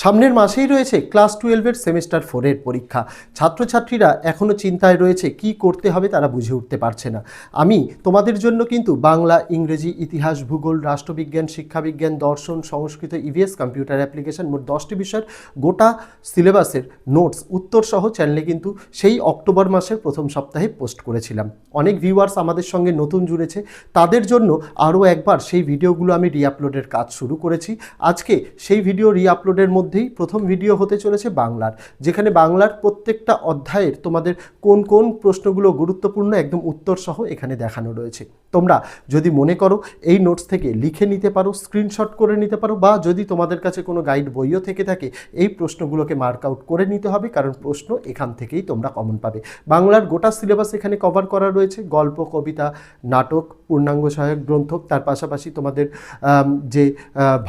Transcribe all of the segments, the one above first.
সামনের মাসেই রয়েছে ক্লাস টুয়েলভের সেমিস্টার ফোরের পরীক্ষা। ছাত্রছাত্রীরা এখনও চিন্তায় রয়েছে কি করতে হবে তারা বুঝে উঠতে পারছে না। আমি তোমাদের জন্য কিন্তু বাংলা, ইংরেজি, ইতিহাস, ভূগোল, রাষ্ট্রবিজ্ঞান, শিক্ষাবিজ্ঞান, দর্শন, সংস্কৃত ইভিএস কম্পিউটার অ্যাপ্লিকেশন মোট দশটি বিষয়ের গোটা সিলেবাসের নোটস উত্তর সহ চ্যানেলে কিন্তু সেই অক্টোবর মাসের প্রথম সপ্তাহে পোস্ট করেছিলাম। অনেক ভিউয়ার্স আমাদের সঙ্গে নতুন জুড়েছে। তাদের জন্য আরও একবার সেই ভিডিওগুলো আমি রিআপলোডের কাজ শুরু করেছি। আজকে সেই ভিডিও রিআপলোডের মধ্যেই প্রথম ভিডিও হতে চলেছে বাংলার, যেখানে বাংলার প্রত্যেকটা অধ্যায়ের তোমাদের কোন কোন প্রশ্নগুলো গুরুত্বপূর্ণ একদম উত্তর সহ এখানে দেখানো রয়েছে। তোমরা যদি মনে করো এই নোটস থেকে লিখে নিতে পারো স্ক্রিনশট করে নিতে পারো, বা যদি তোমাদের কাছে কোনো গাইড বইও থেকে থাকে, এই প্রশ্নগুলোকে মার্ক আউট করে নিতে হবে, কারণ প্রশ্ন এখান থেকেই তোমরা কমন পাবে। বাংলার গোটা সিলেবাস এখানে কভার করা রয়েছে, গল্প, কবিতা, নাটক, পূর্ণাঙ্গ সহায়ক গ্রন্থ তার পাশাপাশি তোমাদের যে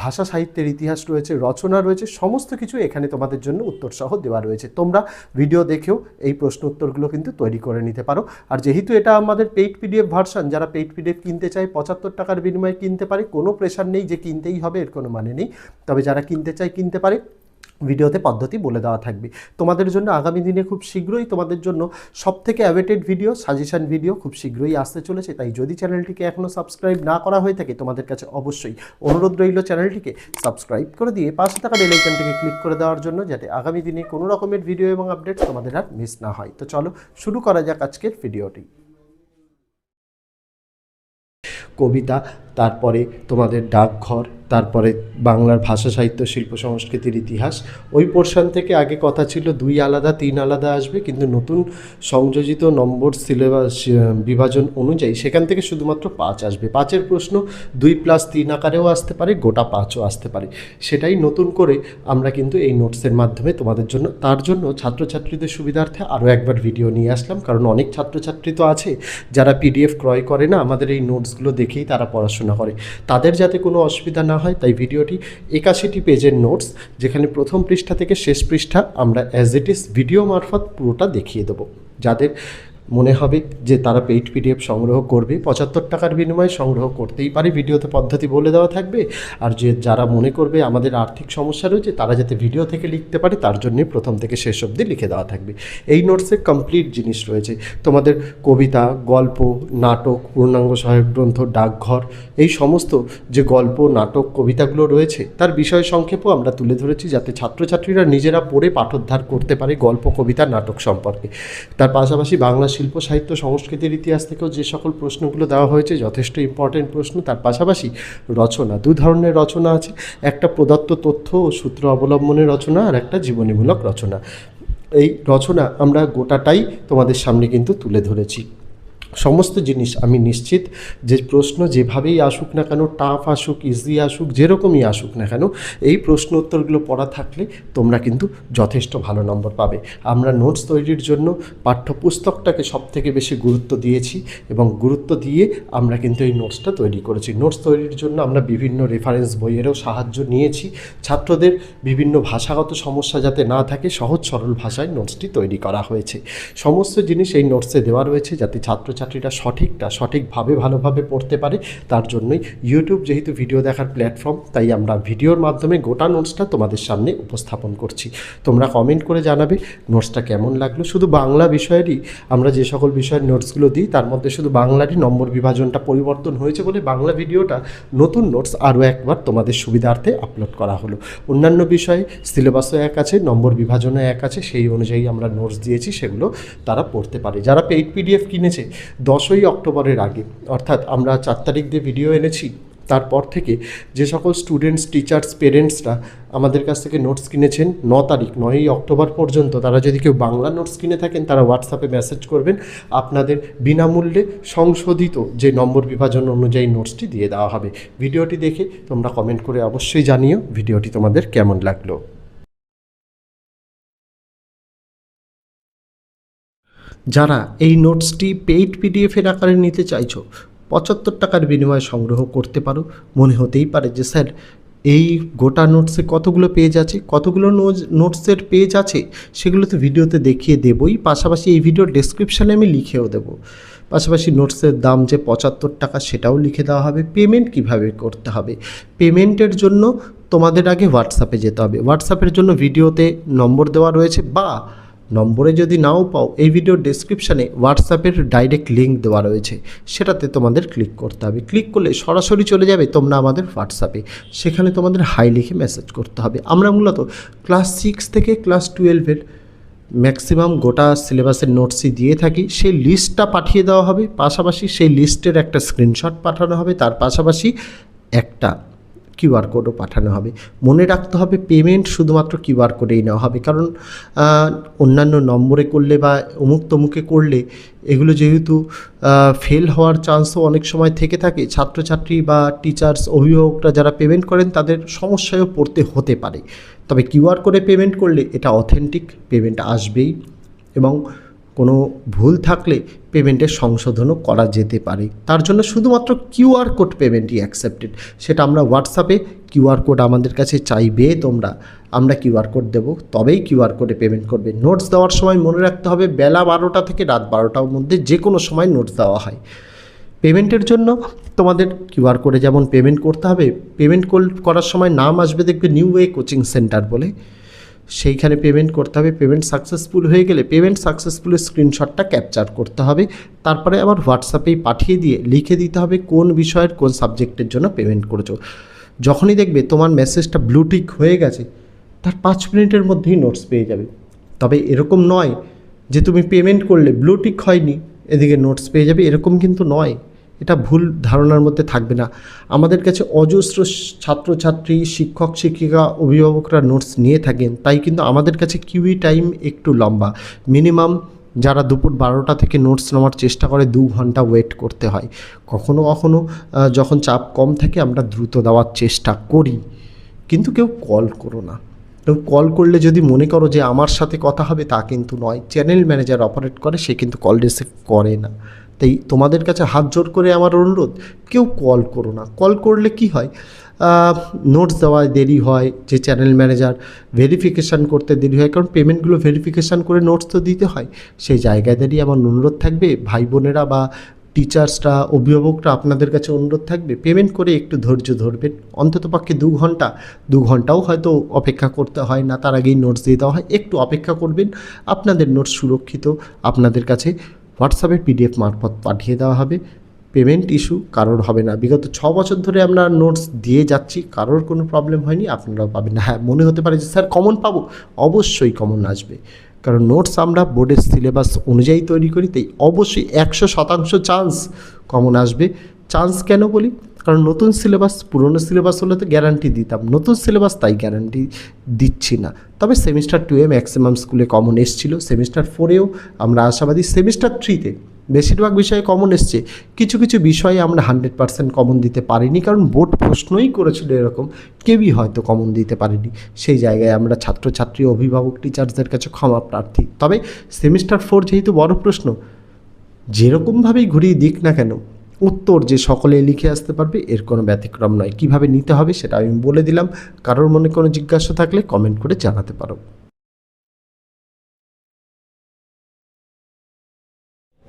ভাষা সাহিত্যের ইতিহাস রয়েছে, রচনা রয়েছে সমস্ত কিছু এখানে তোমাদের জন্য উত্তর সহ দেওয়া রয়েছে। তোমরা ভিডিও দেখেও এই প্রশ্ন উত্তরগুলো কিন্তু তৈরি করে নিতে পারো। আর যেহেতু এটা আমাদের পেইড পিডিএফ ভার্সন যারা পেইড পিডিএফ কিনতে চায়, পঁচাত্তর টাকার বিনিময়ে কিনতে পারে, কোনো প্রেশার নেই যে কিনতেই হবে, এর কোনো মানে নেই। তবে যারা কিনতে চায়, কিনতে পারে। ভিডিওতে পদ্ধতি বলে দেওয়া থাকবে। তোমাদের জন্য আগামী দিনে খুব শীঘ্রই তোমাদের জন্য সব থেকে অ্যাওয়েটেড ভিডিও সাজেশান ভিডিও খুব শীঘ্রই আসতে চলেছে। তাই যদি চ্যানেলটিকে এখনও সাবস্ক্রাইব না করা হয়ে থাকে, তোমাদের কাছে অবশ্যই অনুরোধ রইল চ্যানেলটিকে সাবস্ক্রাইব করে দিয়ে পাশে থাকা বেল আইকনটিকে ক্লিক করে দেওয়ার জন্য, যাতে আগামী দিনে কোনো রকমের ভিডিও এবং আপডেট তোমাদের আর মিস না হয়। তো চলো শুরু করা যাক আজকের ভিডিওটি কবিতা তারপরে তোমাদের ডাকঘর, তারপরে বাংলার ভাষা সাহিত্য, শিল্প, সংস্কৃতির ইতিহাস। ওই পোর্শন থেকে আগে কথা ছিল দুই আলাদা, তিন আলাদা আসবে, কিন্তু নতুন সংযোজিত নম্বর সিলেবাস বিভাজন অনুযায়ী সেখান থেকে শুধুমাত্র পাঁচ আসবে। পাঁচের প্রশ্ন দুই প্লাস তিন আকারেও আসতে পারে, গোটা পাঁচও আসতে পারে। সেটাই নতুন করে আমরা কিন্তু এই নোটসের মাধ্যমে তোমাদের জন্য, তার জন্য ছাত্রছাত্রীদের সুবিধার্থে আরও একবার ভিডিও নিয়ে আসলাম, কারণ অনেক ছাত্রছাত্রী তো আছে, যারা পিডিএফ ক্রয় করে না, আমাদের এই নোটসগুলো দেখেই তারা পড়াশোনা করে। তাদের যাতে কোনো অসুবিধা না হয়, তাই ভিডিওটি একাশিটি পেজের নোটস, যেখানে প্রথম পৃষ্ঠা থেকে শেষ পৃষ্ঠা আমরা অ্যাজ ইট ইজ ভিডিও মারফত পুরোটা দেখিয়ে দেবো। যাদের মনে হবে যে তারা পেইড পিডিএফ সংগ্রহ করবে। পঁচাত্তর টাকার বিনিময়ে সংগ্রহ করতেই পারে। ভিডিওতে পদ্ধতি বলে দেওয়া থাকবে। আর যে যারা মনে করবে আমাদের আর্থিক সমস্যা রয়েছে, তারা যাতে ভিডিও থেকে লিখতে পারে, তার জন্যই প্রথম থেকে শেষ অবধি লিখে দেওয়া থাকবে। এই নোটসে কমপ্লিট জিনিস রয়েছে। তোমাদের কবিতা, গল্প, নাটক, পূর্ণাঙ্গ সহায়ক গ্রন্থ, ডাকঘর, এই সমস্ত যে গল্প, নাটক, কবিতাগুলো রয়েছে, তার বিষয় সংক্ষেপও আমরা তুলে ধরেছি যাতে ছাত্রছাত্রীরা নিজেরা পড়ে পাঠোদ্ধার করতে পারে গল্প, কবিতা, নাটক সম্পর্কে। তার পাশাপাশি বাংলা শিল্প, সাহিত্য, সংস্কৃতির ইতিহাস থেকেও যে সকল প্রশ্নগুলো দেওয়া হয়েছে যথেষ্ট ইম্পর্টেন্ট প্রশ্ন। তার পাশাপাশি রচনা, দু ধরনের রচনা আছে। একটা প্রদত্ত তথ্য ও সূত্র অবলম্বনের রচনা আর একটা জীবনীমূলক রচনা। এই রচনা আমরা গোটাটাই তোমাদের সামনে কিন্তু তুলে ধরেছি। সমস্ত জিনিস আমি নিশ্চিত যে প্রশ্ন যেভাবেই আসুক না কেন টাফ আসুক ইজি আসুক, যেরকমই আসুক না কেন, এই প্রশ্ন উত্তরগুলো পড়া থাকলে তোমরা কিন্তু যথেষ্ট ভালো নম্বর পাবে। আমরা নোটস তৈরির জন্য পাঠ্যপুস্তকটাকে সব থেকে বেশি গুরুত্ব দিয়েছি এবং গুরুত্ব দিয়ে আমরা কিন্তু এই নোটসটা তৈরি করেছি। নোটস তৈরির জন্য আমরা বিভিন্ন রেফারেন্স বইয়েরও সাহায্য নিয়েছি। ছাত্রদের বিভিন্ন ভাষাগত সমস্যা যাতে না থাকে, সহজ সরল ভাষায় নোটসটি তৈরি করা হয়েছে। সমস্ত জিনিস এই নোটসে দেওয়া রয়েছে যাতে ছাত্রছাত্রীরা সঠিকটা, সঠিকভাবে, ভালোভাবে পড়তে পারে, তার জন্যই ইউটিউব যেহেতু ভিডিও দেখার প্ল্যাটফর্ম তাই আমরা ভিডিওর মাধ্যমে গোটা নোটসটা তোমাদের সামনে উপস্থাপন করছি। তোমরা কমেন্ট করে জানাবে নোটসটা কেমন লাগল। শুধু বাংলা বিষয়েরই আমরা যে সকল বিষয়ের নোটসগুলো দিই, তার মধ্যে শুধু বাংলারই নম্বর বিভাজনটা পরিবর্তন হয়েছে বলে বাংলা ভিডিওটা নতুন নোটস আরও একবার তোমাদের সুবিধার্থে আপলোড করা হলো। অন্যান্য বিষয়ে সিলেবাসও এক আছে, নম্বর বিভাজনও এক আছে, সেই অনুযায়ী আমরা নোটস দিয়েছি, সেগুলো তারা পড়তে পারে। যারা পেইড পিডিএফ কিনেছে দশই অক্টোবরের আগে, অর্থাৎ আমরা চার তারিখ দিয়ে ভিডিও এনেছি, তারপর থেকে যে সকল স্টুডেন্টস টিচার্স পেরেন্টসরা আমাদের কাছ থেকে নোটস কিনেছেন, ন তারিখ, নয়ই অক্টোবর পর্যন্ত, তারা যদি কেউ বাংলা নোটস কিনে থাকেন, তারা হোয়াটসঅ্যাপে মেসেজ করবেন, আপনাদের বিনামূল্যে সংশোধিত যে নম্বর বিভাজন অনুযায়ী নোটসটি দিয়ে দেওয়া হবে। ভিডিওটি দেখে তোমরা কমেন্ট করে অবশ্যই জানিও ভিডিওটি তোমাদের কেমন লাগল। যারা এই নোটসটি পেইড পিডিএফের আকারে নিতে চাইছো, পঁচাত্তর টাকার বিনিময়ে সংগ্রহ করতে পারো। মনে হতেই পারে যে স্যার, এই গোটা নোটসে কতগুলো পেজ আছে, কতগুলো নোটসের পেজ আছে, সেগুলো তো ভিডিওতে দেখিয়ে দেবই। পাশাপাশি এই ভিডিওর ডেসক্রিপশানে আমি লিখেও দেবো। পাশাপাশি নোটসের দাম যে পঁচাত্তর টাকা, সেটাও লিখে দেওয়া হবে। পেমেন্ট কীভাবে করতে হবে? পেমেন্টের জন্য তোমাদের আগে হোয়াটসঅ্যাপে যেতে হবে। হোয়াটসঅ্যাপের জন্য ভিডিওতে নম্বর দেওয়া রয়েছে বা নম্বরে যদি নাও পাও, এই ভিডিওর ডেসক্রিপশানে হোয়াটসঅ্যাপের ডাইরেক্ট লিঙ্ক দেওয়া রয়েছে। সেটাতে তোমাদের ক্লিক করতে হবে। ক্লিক করলে সরাসরি চলে যাবে তোমরা আমাদের হোয়াটসঅ্যাপে সেখানে তোমাদের হাই লিখে মেসেজ করতে হবে। আমরা মূলত ক্লাস সিক্স থেকে ক্লাস টুয়েলভের ম্যাক্সিমাম গোটা সিলেবাসের নোটসই দিয়ে থাকি। সেই লিস্টটা পাঠিয়ে দেওয়া হবে। পাশাপাশি সেই লিস্টের একটা স্ক্রিনশট পাঠানো হবে। তার পাশাপাশি একটা কিউআর কোডও পাঠানো হবে। মনে রাখতে হবে পেমেন্ট শুধুমাত্র কিউআর কোডেই নেওয়া হবে। কারণ অন্যান্য নম্বরে করলে বা অমুক তমুকে করলে এগুলো যেহেতু ফেল হওয়ার চান্সও অনেক সময় থেকে থাকে। ছাত্রছাত্রী বা টিচার্স অভিভাবকরা যারা পেমেন্ট করেন তাদের সমস্যায়ও পড়তে হতে পারে। তবে কিউআর কোডে পেমেন্ট করলে এটা অথেন্টিক পেমেন্ট আসবেই। এবং কোনো ভুল থাকলে পেমেন্টের সংশোধনও করা যেতে পারে। তার জন্য শুধুমাত্র কিউআর কোড পেমেন্টই অ্যাকসেপ্টেড সেটা আমরা হোয়াটসঅ্যাপে কিউআর কোড আমাদের কাছে চাইবে তোমরা। আমরা কিউআর কোড দেবো, তবেই কিউআর কোডে পেমেন্ট করবে। নোটস দেওয়ার সময় মনে রাখতে হবে, বেলা বারোটা থেকে রাত বারোটার মধ্যে যে কোনো সময় নোটস দেওয়া হয়। পেমেন্টের জন্য তোমাদের কিউআর কোডে যেমন পেমেন্ট করতে হবে পেমেন্ট করার সময় নাম আসবে দেখবে নিউ ওয়ে কোচিং সেন্টার বলে। সেইখানে পেমেন্ট করতে হবে পেমেন্ট সাকসেসফুল হয়ে গেলে পেমেন্ট সাকসেসফুলের স্ক্রিনশটটা ক্যাপচার করতে হবে। তারপরে আবার হোয়াটসঅ্যাপেই পাঠিয়ে দিয়ে লিখে দিতে হবে কোন বিষয়ের কোন সাবজেক্টের জন্য পেমেন্ট করেছ। যখনই দেখবে তোমার মেসেজটা ব্লুটিক হয়ে গেছে, তার পাঁচ মিনিটের মধ্যেই নোটস পেয়ে যাবে। তবে এরকম নয় যে তুমি পেমেন্ট করলে ব্লুটিক হয়নি, এদিকে নোটস পেয়ে যাবে, এরকম কিন্তু নয়। এটা ভুল ধারণার মধ্যে থাকবে না। আমাদের কাছে অজস্র ছাত্রছাত্রী, শিক্ষক, শিক্ষিকা, অভিভাবকরা নোটস নিয়ে থাকেন। তাই কিন্তু আমাদের কাছে কিউই টাইম একটু লম্বা। মিনিমাম যারা দুপুর বারোটা থেকে নোটস নেওয়ার চেষ্টা করে, দু ঘণ্টা ওয়েট করতে হয়। কখনো কখনো যখন চাপ কম থাকে, আমরা দ্রুত দেওয়ার চেষ্টা করি। কিন্তু কেউ কল করো না। কেউ কল করলে যদি মনে করো যে আমার সাথে কথা হবে, তা কিন্তু নয়। চ্যানেল ম্যানেজার অপারেট করে, সে কিন্তু কল রিসিভ করে না। তাই তোমাদের কাছে হাত জোর করে আমার অনুরোধ, কেউ কল করো না। কল করলে কি হয়? নোটস দেওয়ায় দেরি হয়, যে চ্যানেল ম্যানেজার ভেরিফিকেশান করতে দেরি হয়, কারণ পেমেন্টগুলো ভেরিফিকেশান করে নোটস তো দিতে হয়। সেই জায়গায় দাঁড়িয়ে আমার অনুরোধ থাকবে, ভাই বোনেরা বা টিচার্সরা অভিভাবকরা আপনাদের কাছে অনুরোধ থাকবে পেমেন্ট করে একটু ধৈর্য ধরবেন। অন্তত পক্ষে দু ঘণ্টা, দু ঘন্টাও হয়তো অপেক্ষা করতে হয় না, তার আগেই নোটস দিয়ে দেওয়া হয়, একটু অপেক্ষা করবেন, আপনাদের নোটস সুরক্ষিত, আপনাদের কাছে হোয়াটসঅ্যাপে পিডিএফ মারফত পাঠিয়ে দেওয়া হবে। পেমেন্ট ইস্যু কারোর হবে না। বিগত ছ বছর ধরে আমরা নোটস দিয়ে যাচ্ছি, কারোর কোনো প্রবলেম হয়নি, আপনারাও পাবেন। না হ্যাঁ মনে হতে পারে যে, স্যার, কমন পাবো? অবশ্যই কমন আসবে। কারণ নোটস আমরা বোর্ডের সিলেবাস অনুযায়ী তৈরি করি, তাই অবশ্যই একশো শতাংশ চান্স কমন আসবে। চান্স কেন বলি? কারণ নতুন সিলেবাস, পুরনো সিলেবাস হলে তো গ্যারান্টি দিতাম। নতুন সিলেবাস তাই গ্যারান্টি দিচ্ছি না। তবে সেমিস্টার টুয়ে ম্যাক্সিমাম স্কুলে কমন এসেছিল। সেমিস্টার ফোরেও আমরা আশাবাদী সেমিস্টার থ্রিতে বেশিরভাগ বিষয়ে কমন এসছে। কিছু কিছু বিষয়ে আমরা হান্ড্রেড পার্সেন্ট কমন দিতে পারিনি। কারণ বোর্ড প্রশ্নই করেছিল এরকম। কেউই হয়তো কমন দিতে পারেনি। সেই জায়গায় আমরা ছাত্রছাত্রী, অভিভাবক টিচার্সদের কাছে ক্ষমা প্রার্থী। তবে সেমিস্টার ফোর যেহেতু বড় প্রশ্ন, যেরকমভাবেই ঘুরিয়ে দিক না কেন উত্তর যে সকলে লিখে আসতে পারবে, এর কোনো ব্যতিক্রম নয়। কীভাবে নিতে হবে সেটা আমি বলে দিলাম। কারোর মনে কোনো জিজ্ঞাসা থাকলে কমেন্ট করে জানাতে পারো।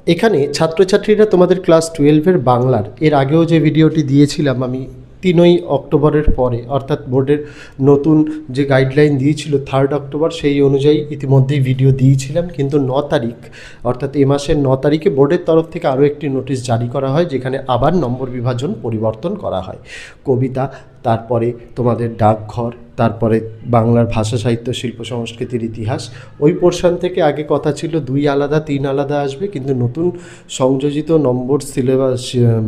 এখানে ছাত্রছাত্রীরা তোমাদের ক্লাস টুয়েলভের বাংলার, এর আগেও যে ভিডিওটি দিয়েছিলাম আমি তিনই অক্টোবরের পরে, অর্থাৎ বোর্ডের নতুন যে গাইডলাইন দিয়েছিল থার্ড অক্টোবর, সেই অনুযায়ী ইতিমধ্যেই ভিডিও দিয়েছিলাম। কিন্তু ন তারিখ, অর্থাৎ এ মাসের ন তারিখে বোর্ডের তরফ থেকে আরও একটি নোটিশ জারি করা হয়, যেখানে আবার নম্বর বিভাজন পরিবর্তন করা হয়। কবিতা তারপরে তোমাদের ডাকঘর তারপরে বাংলার ভাষা সাহিত্য, শিল্প, সংস্কৃতির ইতিহাস। ওই পোর্শন থেকে আগে কথা ছিল দুই আলাদা, তিন আলাদা আসবে, কিন্তু নতুন সংযোজিত নম্বর সিলেবাস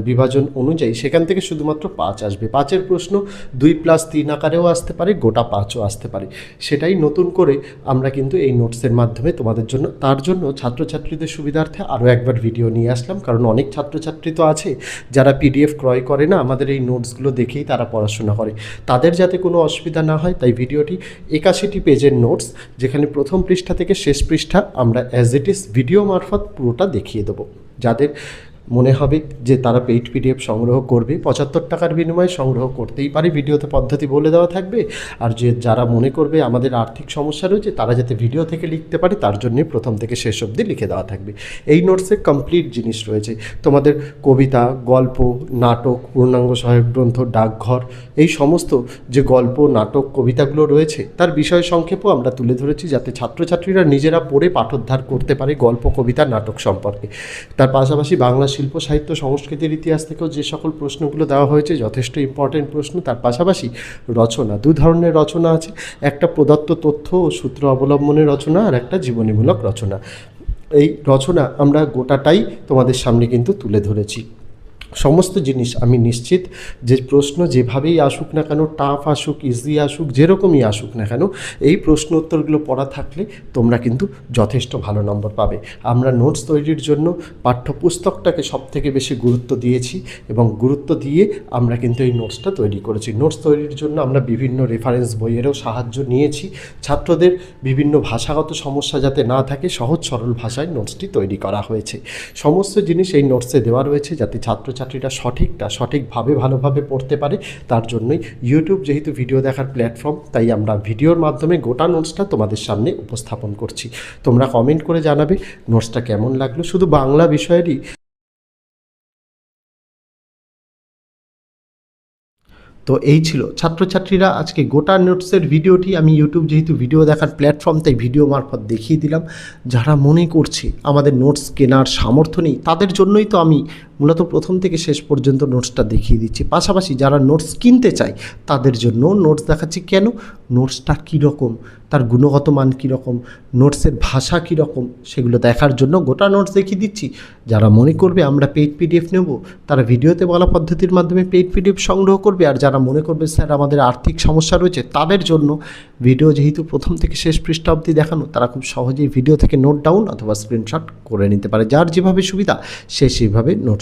বিভাজন অনুযায়ী সেখান থেকে শুধুমাত্র পাঁচ আসবে। পাঁচের প্রশ্ন দুই প্লাস তিন আকারেও আসতে পারে, গোটা পাঁচও আসতে পারে। সেটাই নতুন করে আমরা কিন্তু এই নোটসের মাধ্যমে তোমাদের জন্য, তার জন্য ছাত্রছাত্রীদের সুবিধার্থে আরও একবার ভিডিও নিয়ে আসলাম। কারণ অনেক ছাত্রছাত্রী তো আছে, যারা পিডিএফ ক্রয় করে না, আমাদের এই নোটসগুলো দেখেই তারা পড়াশোনা করে। তাদের যাতে কোনো অসুবিধা না হয়, তাই ভিডিওটি একাশিটি পেজের নোটস যেখানে প্রথম পৃষ্ঠা থেকে শেষ পৃষ্ঠা আমরা অ্যাজ ইট ইজ ভিডিও মারফত পুরোটা দেখিয়ে দেবো। যাদের মনে হবে যে তারা পেইড পিডিএফ সংগ্রহ করবে। পঁচাত্তর টাকার বিনিময়ে সংগ্রহ করতেই পারে। ভিডিওতে পদ্ধতি বলে দেওয়া থাকবে। আর যে যারা মনে করবে আমাদের আর্থিক সমস্যা রয়েছে, তারা যাতে ভিডিও থেকে লিখতে পারে, তার জন্যই প্রথম থেকে শেষ অবধি লিখে দেওয়া থাকবে। এই নোটসে কমপ্লিট জিনিস রয়েছে। তোমাদের কবিতা, গল্প, নাটক, পূর্ণাঙ্গ সহায়ক গ্রন্থ, ডাকঘর, এই সমস্ত যে গল্প, নাটক, কবিতাগুলো রয়েছে, তার বিষয় সংক্ষেপও আমরা তুলে ধরেছি যাতে ছাত্রছাত্রীরা নিজেরা পড়ে পাঠোদ্ধার করতে পারে গল্প, কবিতা, নাটক সম্পর্কে। তার পাশাপাশি বাংলা শিল্প, সাহিত্য, সংস্কৃতির ইতিহাস থেকেও যে সকল প্রশ্নগুলো দেওয়া হয়েছে যথেষ্ট ইম্পর্টেন্ট প্রশ্ন। তার পাশাপাশি রচনা, দু ধরনের রচনা আছে। একটা প্রদত্ত তথ্য ও সূত্র অবলম্বনের রচনা আর একটা জীবনীমূলক রচনা। এই রচনা আমরা গোটাটাই তোমাদের সামনে কিন্তু তুলে ধরেছি। সমস্ত জিনিস, আমি নিশ্চিত যে প্রশ্ন যেভাবেই আসুক না কেন টাফ আসুক ইজি আসুক, যেরকমই আসুক না কেন, এই প্রশ্ন উত্তরগুলো পড়া থাকলে তোমরা কিন্তু যথেষ্ট ভালো নম্বর পাবে। আমরা নোটস তৈরির জন্য পাঠ্যপুস্তকটাকে সব থেকে বেশি গুরুত্ব দিয়েছি এবং গুরুত্ব দিয়ে আমরা কিন্তু এই নোটসটা তৈরি করেছি। নোটস তৈরির জন্য আমরা বিভিন্ন রেফারেন্স বইয়েরও সাহায্য নিয়েছি। ছাত্রদের বিভিন্ন ভাষাগত সমস্যা যাতে না থাকে, সহজ সরল ভাষায় নোটসটি তৈরি করা হয়েছে। সমস্ত জিনিস এই নোটসে দেওয়া রয়েছে যাতে ছাত্রছাত্রীরা সঠিকটা, সঠিকভাবে, ভালোভাবে পড়তে পারে, তার জন্যই ইউটিউব যেহেতু ভিডিও দেখার প্ল্যাটফর্ম তাই আমরা ভিডিওর মাধ্যমে গোটা নোটসটা তোমাদের সামনে উপস্থাপন করছি। তোমরা কমেন্ট করে জানাবে নোটসটা কেমন লাগল। শুধু বাংলা বিষয়েরই তো এই ছিল। ছাত্রছাত্রীরা, আজকে গোটা নোটসের ভিডিওটি আমি ইউটিউব যেহেতু ভিডিও দেখার প্ল্যাটফর্ম তাই ভিডিও মারফত দেখিয়ে দিলাম। যারা মনে করছে আমাদের নোটস কেনার সামর্থ্য নেই, তাদের জন্যই তো আমি মূলত প্রথম থেকে শেষ পর্যন্ত নোটসটা দেখিয়ে দিচ্ছি। পাশাপাশি যারা নোটস কিনতে চায়, তাদের জন্য নোটস দেখাচ্ছি কেন? নোটসটা কীরকম? তার গুণগত মান কীরকম? নোটসের ভাষা কীরকম? সেগুলো দেখার জন্য গোটা নোটস দেখিয়ে দিচ্ছি। যারা মনে করবে আমরা পেইড পিডিএফ নেব, তারা ভিডিওতে বলা পদ্ধতির মাধ্যমে পেইড পিডিএফ সংগ্রহ করবে। আর যারা মনে করবে, স্যার, আমাদের আর্থিক সমস্যা রয়েছে, তাদের জন্য ভিডিও যেহেতু প্রথম থেকে শেষ পৃষ্ঠা অবধি দেখানো, তারা খুব সহজেই ভিডিও থেকে নোট ডাউন অথবা স্ক্রিনশট করে নিতে পারে। যার যেভাবে সুবিধা, সে সেইভাবে নোট